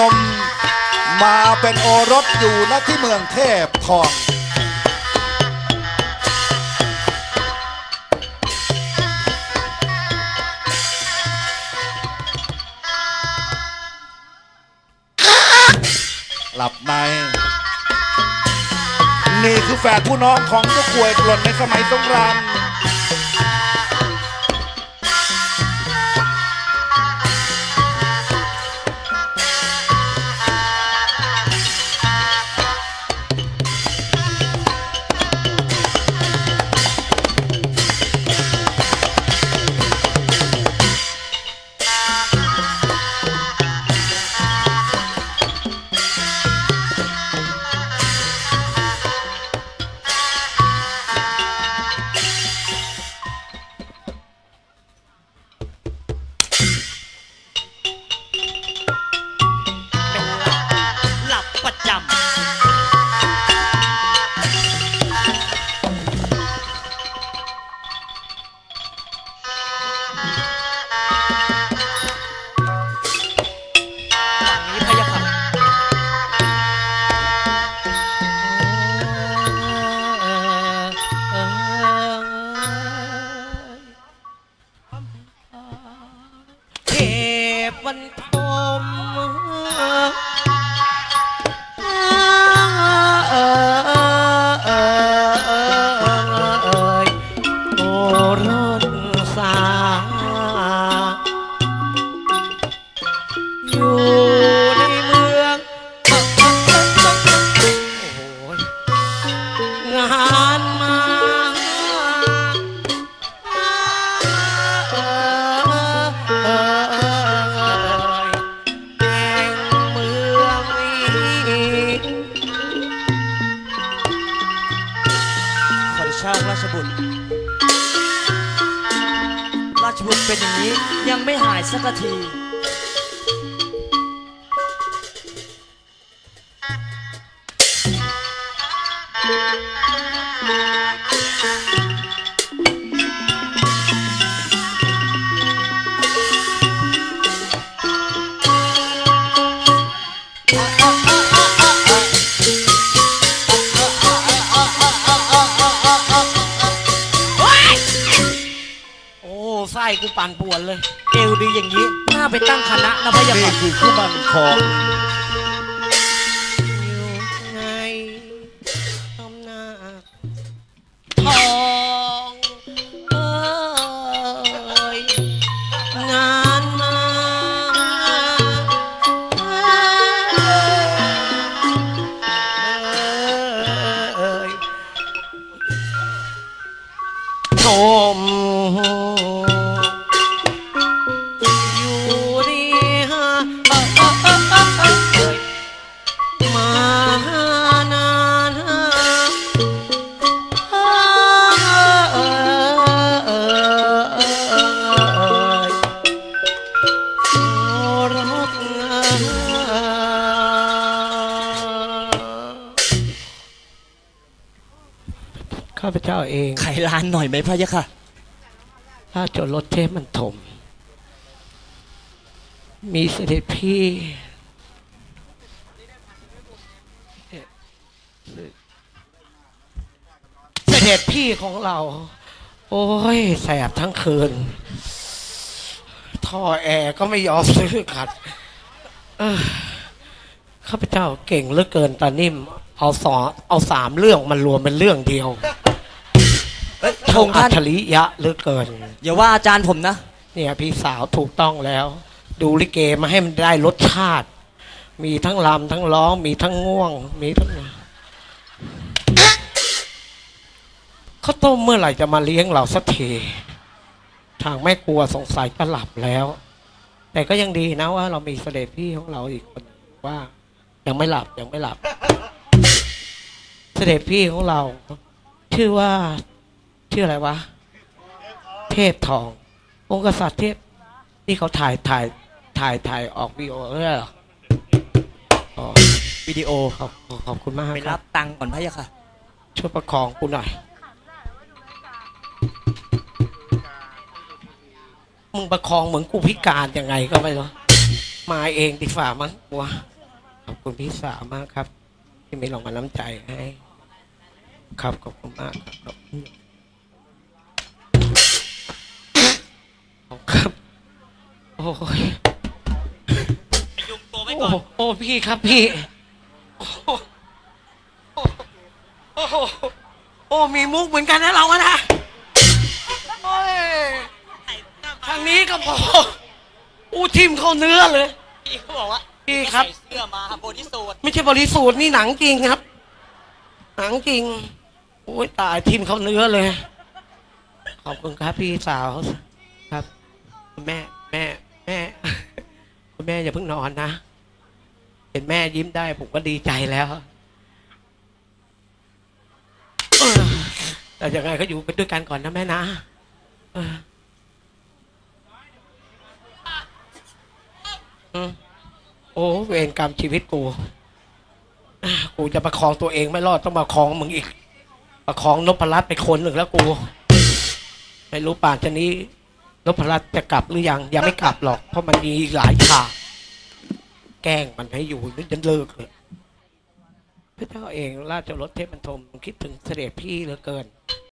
นมมาเป็นโอรสอยู่ณที่เมืองเทพทอง หลับใน นี่คือแฝดผู้น้องของเจ้าขวยหล่นในสมัยสงคราม วัน บุตร ราชบุตรเป็นอย่างนี้ยังไม่หายสักที อ้ไส้กูปั่นป่วนเลย เอวดีอย่างนี้ น่าไปตั้งคณะนะพะยะนี่คือคู่มันของ ข้าพเจ้าเองไขลานหน่อยไหมพะยะค่ะ ถ้าจนรถเทพมันถม มีเสด็จพี่เสด็จพี่ของเรา โอ้ยแสบทั้งคืน ท่อแอร์ก็ไม่ยอมซื้อขัดเอ้อข้าพเจ้าเก่งเหลือเกินตานิ่ม เอาสองเอาสามเรื่องมันรวมเป็นเรื่องเดียวเอ้ย พช่ระองค์อัท่านจฉริยะเหลือเกิน อย่าว่าอาจารย์ผมนะ เนี่ยพี่สาวถูกต้องแล้ว ดูลิเกมาให้มันได้รสชาติ มีทั้งลำทั้งร้อง มีทั้งง่วง มีทั้งข้าวต้มเมื่อไหร่จะมาเลี้ยงเราสักทีทางแม่กลัวสงสัยจะหลับแล้ว แต่ก็ยังดีนะว่า เรามีเสด็จพี่ของเราอีกคนว่า ยังไม่หลับยังไม่หลับ เสด็จพี่ของเรา ชื่อว่า ชื่ออะไรวะ เทพทอง องค์กษัตริย์เทพที่เขาถ่ายถ่ายถ่ายถ่ายออกวีดีโอด้วยเหรออ๋อวิดีโอขอบขอบคุณมากไปครัรับบตังค์ก่อนพะยะค่ะ ช่วยประคองกูหน่อย มึงประคองเหมือนกูพิการยังไงก็ไม่รู้มาเองดีฝ่ามั้งกลัวขอบคุณพี่สาวมากครับ ที่มีลงมาน้ำใจให้ ครับขอบคุณมากครับ คุณครับ โอ้ยยุงตัวไว้โอ้ก่อน โอ้พี่ครับพี่ โอ้โหโอ้โหโอ้มีมุกเหมือนกันนะเราอะนะโอ้ยทางนี้ก็พออู้ทิมเข้าเนื้อเลย พี่เขาบอกว่าพี่ครับ ใส่เสื้อมาบริสุทธิ์ไม่ใช่บริสูทธิ์นี่หนังจริงครับ หนังจริงโอ้ยตายทิมเข้าเนื้อเลย ขอบคุณครับพี่สาว ครับแม่แม่แม่คุณแม่อย่าเพิ่งนอนนะ เห็นแม่ยิ้มได้ ผมก็ดีใจแล้วแต่ยังไงก็อยู่ไปด้วยกันก่อนนะแม่นะออโอ้เวรกรรมชีวิตกูกูจะประคองตัวเองไม่รอดต้องมาคองมึงอีก ประคองนพรัตน์ไปคนหนึ่งแล้วกู ไม่รู้ป่านจะนี้ นพรัตน์จะกลับหรือยังยังไม่กลับหรอก เพราะมันมีอีกหลายฉากแกล้งมันให้อยู่นึกจะเลิกเลยพระเจ้าเองราชรถเทพบรรทมคิดถึงเสด็จพี่เหลือเกิน